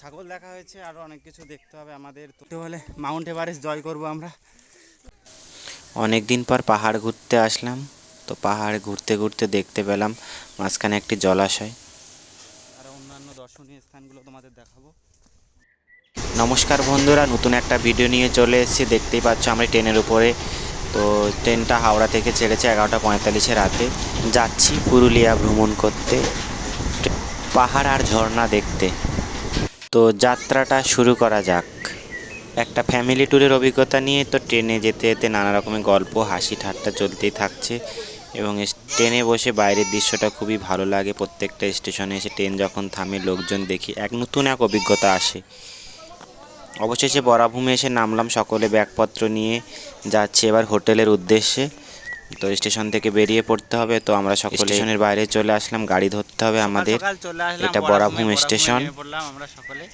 ছাগল দেখা হয়েছে আরও অনেক কিছু দেখতে হবে আমাদের। তো বলে মাউন্ট এভারেস্ট জয় করব আমরা। অনেক দিন পর পাহাড় ঘুরতে আসলাম তো পাহাড় ঘুরতে ঘুরতে দেখতে পেলাম মাঝখানে একটি জলাশয়। আর অন্যান্য দর্শনীয় স্থানগুলো তোমাদের দেখাবো। নমস্কার বন্ধুরা নতুন একটা ভিডিও নিয়ে চলে এসেছি। দেখতেই পাচ্ছ আমরা ট্রেনের উপরে। তো ট্রেনটা হাওড়া থেকে ছেড়েছে এগারোটা পঁয়তাল্লিশে রাতে। যাচ্ছি পুরুলিয়া ভ্রমণ করতে। পাহাড় আর ঝর্ণা দেখতে। তো যাত্রাটা শুরু করা যাক। একটা ফ্যামিলি ট্যুরের অভিজ্ঞতা নিয়ে তো ট্রেনে যেতে যেতে নানা রকমের গল্প, হাসি, ঠাট্টা চলতেই থাকছে এবং ট্রেনে বসে বাইরের দৃশ্যটা খুবই ভালো লাগে। প্রত্যেকটা স্টেশনে এসে ট্রেন যখন থামে, লোকজন দেখি এক নতুন এক অভিজ্ঞতা আসে। অবশেষে বরাভূমে এসে নামলাম সকলে ব্যাগপত্র নিয়ে, যাচ্ছি এবার হোটেলের উদ্দেশ্যে। তো স্টেশন থেকে বেরিয়ে পড়তে হবে তো আমরা সকলে স্টেশনের বাইরে চলে আসলাম গাড়ি ধরতে হবে আমাদের। এটা বরাভূমে, স্টেশন। পড়লাম আমরা সকলে।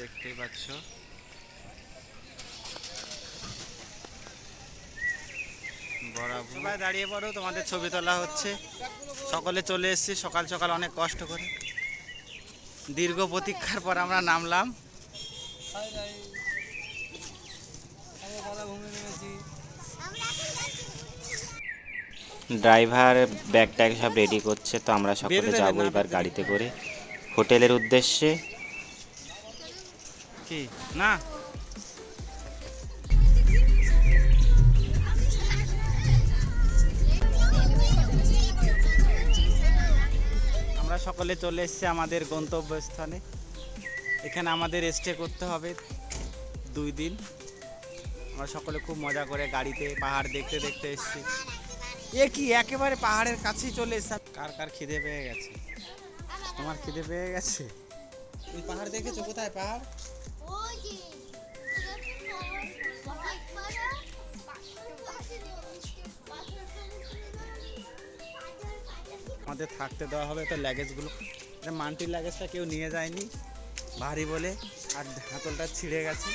দেখতেই পাচ্ছ। বরাভূমে দাঁড়িয়ে পড়ো তোমাদের ছবি তোলা হচ্ছে। সকলে চলে এসেছি সকাল সকাল অনেক কষ্ট করে। দীর্ঘ প্রতীক্ষার পর আমরা নামলাম। ড্রাইভার ব্যাগ ট্যাগ সব রেডি করছে তো আমরা সকলে যাব এবার গাড়িতে। করে। হোটেলের উদ্দেশ্যে। কি? না? আমরা সকলে চলে এসেছি আমাদের গন্তব্যস্থানে। এখানে আমাদের স্টে করতে হবে দুই দিন। আমরা সকলে খুব মজা করে গাড়িতে পাহাড় দেখতে দেখতে এসেছি। এ কি একেবারে পাহাড়ের কাছেই চলে এসেছে? কার কার খিদে পেয়ে গেছে? তোমার খিদে পেয়ে গেছে? তুই পাহাড় দেখেছ কোথায় পাহাড়? আমাদের থাকতে দেওয়া হবে তো লাগেজগুলো এটা মান্টির লাগেজটা কেউ নিয়ে যায়নি ভারী বলে। আর হাতলটা ছিঁড়ে গেছে।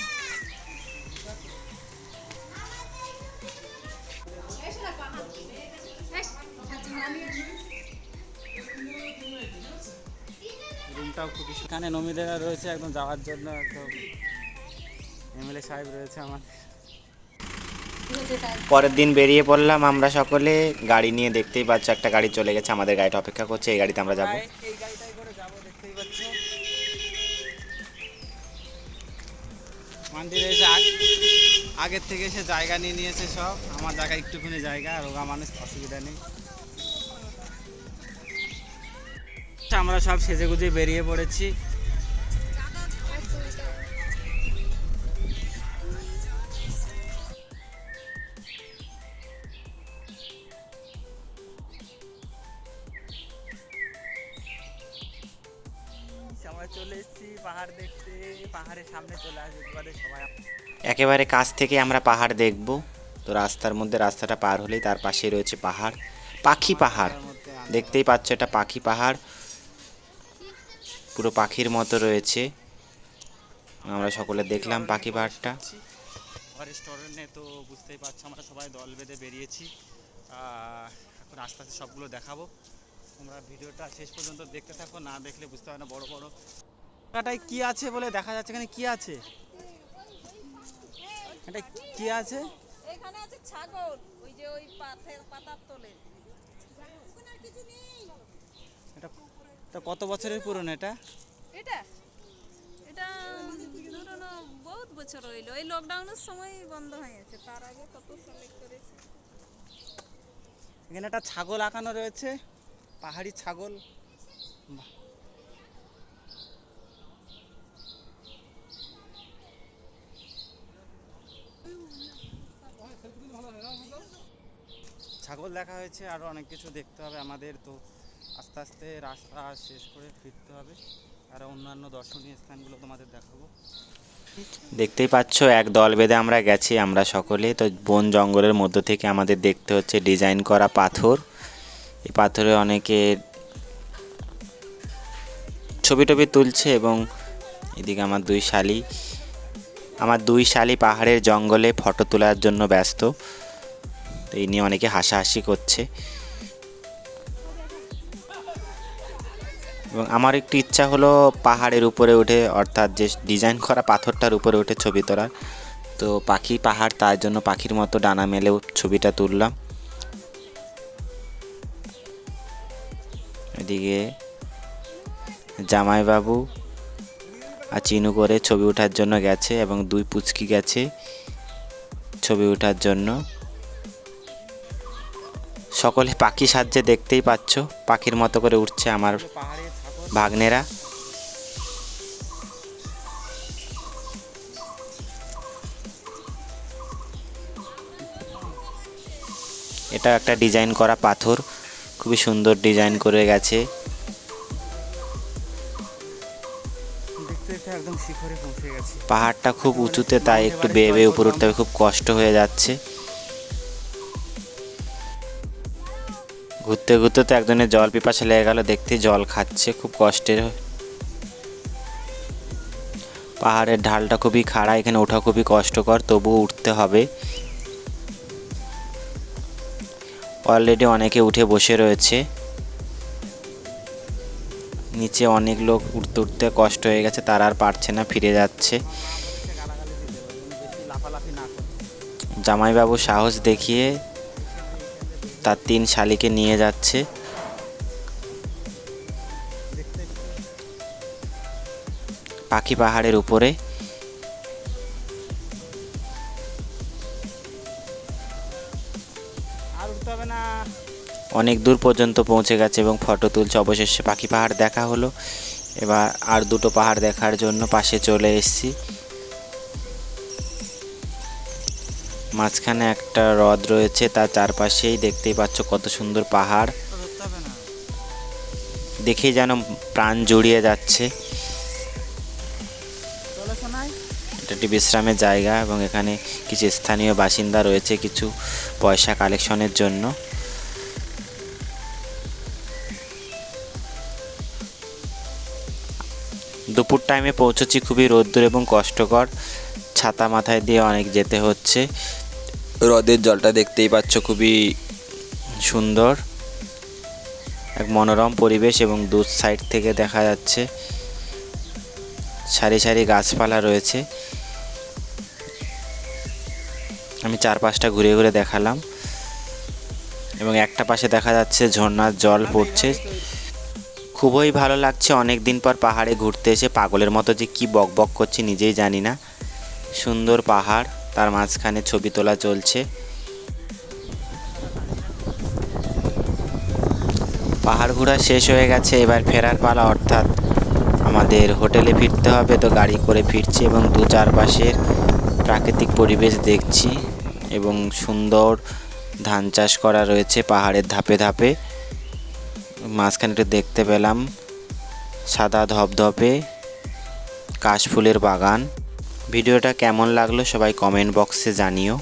রুমটাও খুবই সু- এখানে নমিদেরা রয়েছে একদম যাওয়ার জন্য একদম। এমএলএ সাহেব রয়েছে আমার। পরের দিন বেরিয়ে পড়লাম আমরা সকলে গাড়ি নিয়ে দেখতেই পাচ্ছ একটা গাড়ি চলে গেছে আমাদের গাড়িটা অপেক্ষা করছে এই গাড়িতে আমরা যাব। এই গাড়িটাই করে যাব দেখতেই পাচ্ছ। মন্দিরে এসে আগ- আগের থেকে এসে জায়গা নিয়ে নিয়েছে সব। আমার জায়গা একটুখানি জায়গা রোগা মানুষ অসুবিধা নেই। আমরা সব সেজে গুজে বেরিয়ে পড়েছি। একেবারে কাছ থেকে আমরা পাহাড় দেখব। তো রাস্তার মধ্যে রাস্তাটা পার হলেই তার পাশে রয়েছে পাহাড়। পাখি পাহাড়। দেখতেই পাচ্ছ এটা পাখি পাহাড়। পুরো পাখির মতো রয়েছে। আমরা সকলে দেখলাম পাখি পাহাড়টা রেস্টুরেন্টে তো বুঝতেই পারছ আমরা সবাই দল বেঁধে বেরিয়েছি। এখন আস্তে আস্তে সবগুলো দেখাবো। তোমরা ভিডিওটা শেষ পর্যন্ত দেখতে থাকো না দেখলে বুঝতে পারবে না বড় বড়। জায়গাটায় কি আছে বলে দেখা যাচ্ছে এখানে কি আছে? এটা কি আছে? এখানে আছে ছাগল ওই যে ওই পাথের পাতার তলে। এটা এটা কত বছরের পুরনো এটা? এটা? এটা ধরুন বহুত বছর হইল। এই লকডাউনের সময় বন্ধ হয়ে গেছে। তার আগে কত সালে করেছে? এখানে একটা ছাগল আঁকানো রয়েছে। পাহাড়ি ছাগল। ছাগল দেখা হয়েছে আরও অনেক কিছু দেখতে হবে আমাদের। তো আস্তে আস্তে রাস্তা শেষ করে ফিরতে হবে। আর অন্যান্য দর্শনীয় স্থানগুলো তোমাদের দেখাবো। দেখতেই পাচ্ছ, এক দল বেঁধে আমরা গেছি, আমরা সকলে। তো বন জঙ্গলের মধ্য থেকে আমাদের দেখতে হচ্ছে ডিজাইন করা পাথর। এই পাথরে অনেকে ছবি টবি তুলছে এবং এদিকে আমার দুই শালি। আমার দুই শালি পাহাড়ের জঙ্গলে ফটো তোলার জন্য ব্যস্ত। তো এই নিয়ে অনেকে হাসাহাসি করছে। এবং আমার একটি ইচ্ছা হলো পাহাড়ের উপরে উঠে, অর্থাৎ যে ডিজাইন করা পাথরটার উপরে উঠে ছবি তোলার। তো পাখি পাহাড়, তার জন্য পাখির মতো ডানা মেলেও ছবিটা তুললাম। এদিকে জামাইবাবু আর চিনু করে ছবি ওঠার জন্য গেছে এবং দুই পুচকি গেছে ছবি ওঠার জন্য। সকলে পাখি সাহায্যে দেখতেই পাচ্ছ, পাখির মতো করে উঠছে আমার ভাগ্নেরা। এটা একটা ডিজাইন করা পাথর। খুবই সুন্দর ডিজাইন করে গেছে। পাহাড়টা খুব উঁচুতে তাই একটু বেয়ে বেয়ে উপরে উঠতে হবে খুব কষ্ট হয়ে যাচ্ছে। ঘুরতে ঘুরতে তো একজনের জল পিপাসা লেগে গেল দেখতে জল খাচ্ছে, খুব কষ্টের। পাহাড়ের ঢালটা খুবই খাড়া, এখানে ওঠা খুবই কষ্টকর, তবুও উঠতে হবে। অলরেডি অনেকে উঠে বসে রয়েছে। নিচে অনেক লোক উঠতে উঠতে কষ্ট হয়ে গেছে, তারা আর পারছে না, ফিরে যাচ্ছে। জামাইবাবু সাহস দেখিয়ে তার তিন শালিকে নিয়ে যাচ্ছে। পাখি পাহাড়ের উপরে। অনেক দূর পর্যন্ত পৌঁছে গেছে এবং ফটো তুলছে। অবশেষে পাখি পাহাড় দেখা হলো। এবার আর দুটো পাহাড় দেখার জন্য পাশে চলে এসেছি। মাঝখানে একটা হ্রদ রয়েছে, তার চারপাশেই দেখতেই পাচ্ছ কত সুন্দর পাহাড়। দেখেই যেন প্রাণ জুড়িয়ে যাচ্ছে। এটা একটি বিশ্রামের জায়গা এবং এখানে কিছু স্থানীয় বাসিন্দা রয়েছে কিছু পয়সা কালেকশনের জন্য। দুপুর টাইমে পৌঁছেছি খুবই রোদ্দুর এবং কষ্টকর, ছাতা মাথায় দিয়ে অনেক যেতে হচ্ছে। হ্রদের জলটা দেখতেই পাচ্ছ, খুবই সুন্দর। এক মনোরম পরিবেশ এবং দু সাইড থেকে দেখা যাচ্ছে সারি সারি গাছপালা রয়েছে। আমি চার পাঁচটা ঘুরে ঘুরে দেখালাম এবং একটা পাশে দেখা যাচ্ছে ঝর্ণার জল পড়ছে। খুবই ভালো লাগছে, অনেক দিন পর পাহাড়ে ঘুরতে এসে পাগলের মতো যে কি বক বক করছে নিজেই জানি না। সুন্দর পাহাড়। তার মাঝখানে ছবি তোলা চলছে। পাহাড় ঘোরা শেষ হয়ে গেছে, এবার ফেরার পালা, অর্থাৎ আমাদের হোটেলে ফিরতে হবে। তো গাড়ি করে ফিরছি এবং দু চারপাশের প্রাকৃতিক পরিবেশ দেখছি এবং সুন্দর ধান চাষ করা রয়েছে পাহাড়ের ধাপে ধাপে। মাঝখানে একটু দেখতে পেলাম সাদা ধপধপে কাশফুলের বাগান। ভিডিওটা কেমন লাগল সবাই কমেন্ট বক্সে জানিও।